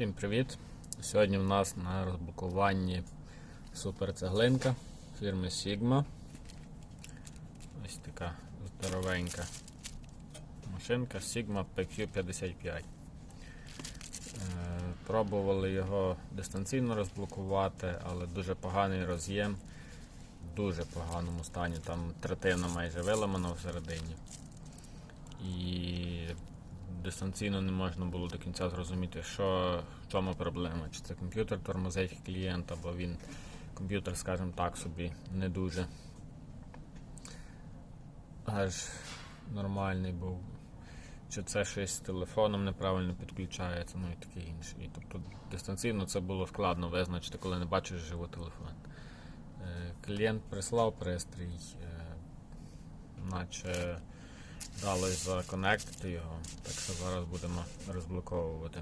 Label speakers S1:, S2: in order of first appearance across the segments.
S1: Всім привіт! Сьогодні в нас на розблокуванні суперцеглинка фірми Sigma. Ось така здоровенька машинка Sigma PQ55. Е, Пробували його дистанційно розблокувати, але дуже поганий роз'єм, в дуже поганому стані, там третина майже виламана всередині. І дистанційно не можна було до кінця зрозуміти, що в чому проблема. Чи це комп'ютер тормозить клієнт, або він комп'ютер, скажімо так, собі не дуже аж нормальний був. Чи це щось з телефоном неправильно підключається, ну і таке інше. І, тобто дистанційно це було складно визначити, коли не бачиш живий телефон. Е, Клієнт прислав пристрій, е, наче вдалося законектити його, так що зараз будемо розблоковувати.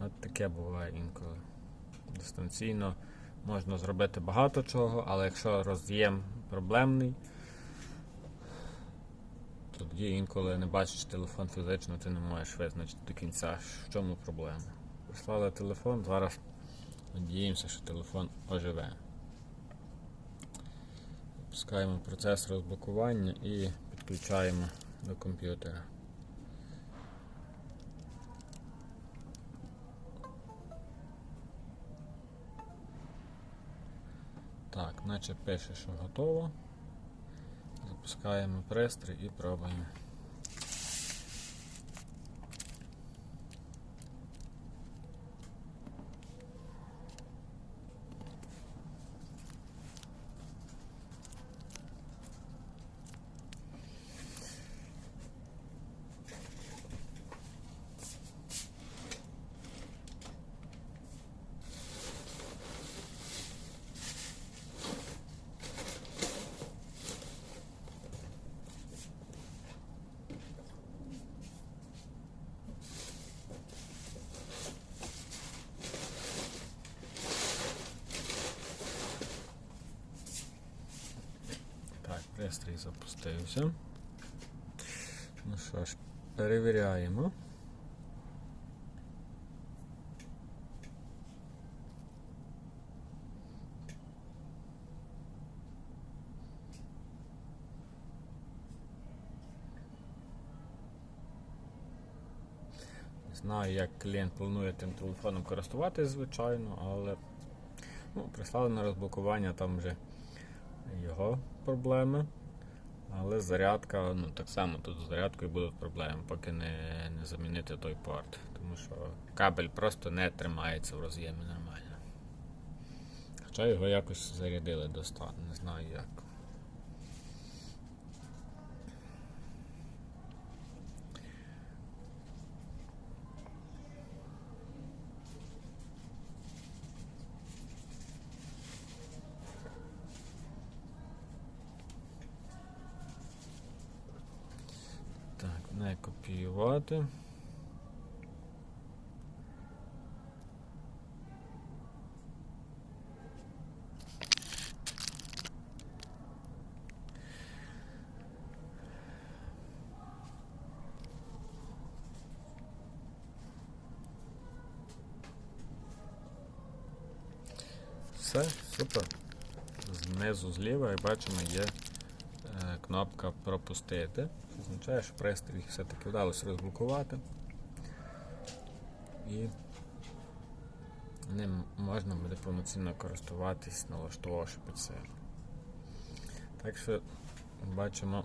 S1: От таке буває інколи. Дистанційно можна зробити багато чого, але якщо роз'єм проблемний, тоді інколи не бачиш телефон фізично, ти не можеш визначити до кінця, в чому проблема. Прислали телефон, зараз надіємося, що телефон оживе. Запускаємо процес розблокування і підключаємо до комп'ютера. Так, наче пише, що готово. Запускаємо пристрій і пробуємо. Так, пристрій запустився. Ну що ж, перевіряємо. Знаю, як клієнт планує тим телефоном користуватись, звичайно, але ну, прислали на розблокування там вже його проблеми. Але зарядка, ну так само тут з зарядкою будуть проблеми, поки не, не замінити той порт. Тому що кабель просто не тримається в роз'ємі нормально. Хоча його якось зарядили достатньо, не знаю як. Так, не копіювати. Все, супер. Знизу зліва, як бачимо, є кнопка пропустити. Це означає, що пристрій все-таки вдалося розблокувати. І ним можна буде повноцінно користуватись, налаштувавши під себе. Так що бачимо,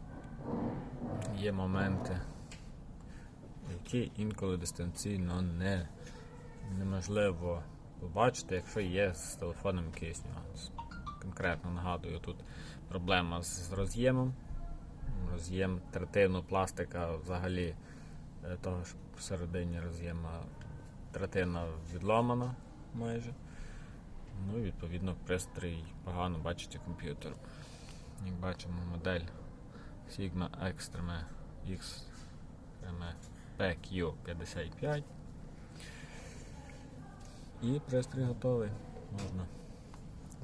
S1: є моменти, які інколи дистанційно не, неможливо побачити, якщо є з телефоном якийсь нюанс. Конкретно нагадую, тут проблема з роз'ємом. Роз'єм третину пластика взагалі е, того ж всередині роз'єма третина відломана майже. Ну і відповідно пристрій погано бачить комп'ютер. Як бачимо, модель Sigma Extreme Xtreme PQ55. І пристрій готовий. Можна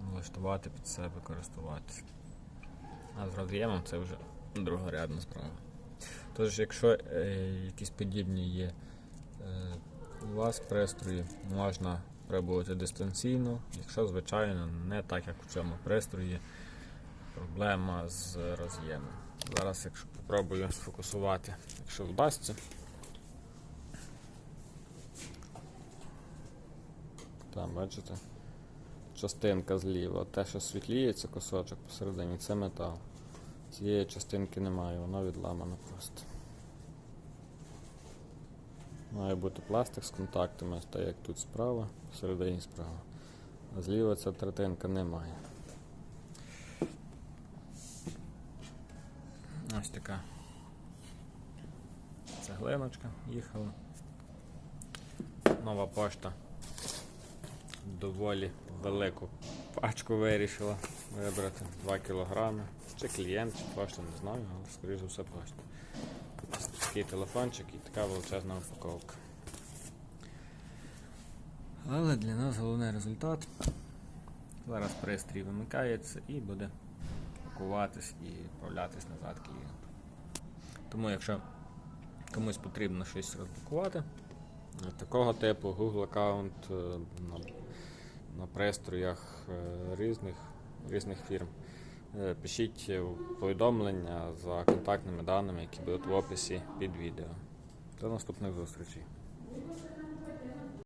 S1: налаштувати під себе, користуватися. А з роз'ємом це вже другорядна справа. Тож, якщо е, якісь подібні є е, у вас пристрої, можна пробувати дистанційно, якщо, звичайно, не так, як у цьому пристрої, проблема з роз'ємом. Зараз, якщо спробую сфокусувати, якщо вдасться. Там, бачите? Частинка зліва. Те, що світліється кусочок посередині, це метал. Цієї частинки немає, воно відламано просто. Має бути пластик з контактами, так як тут справа, всередині справа. А зліва ця третинка немає. Ось така цеглиночка їхала. Нова пошта доволі велику пачку вирішила вибрати 2 кілограми. Чи клієнт, чи пошта, не знаю, але скоріш за все пошта. Такий телефончик і така величезна упаковка. Але для нас головний результат. Зараз пристрій вимикається і буде пакуватись і відправлятись назад клієнту. Тому якщо комусь потрібно щось розблокувати, е, такого типу Google аккаунт е, на, на пристроях е, різних, різних фірм. Е, Пишіть е, повідомлення за контактними даними, які будуть в описі під відео. До наступних зустрічей.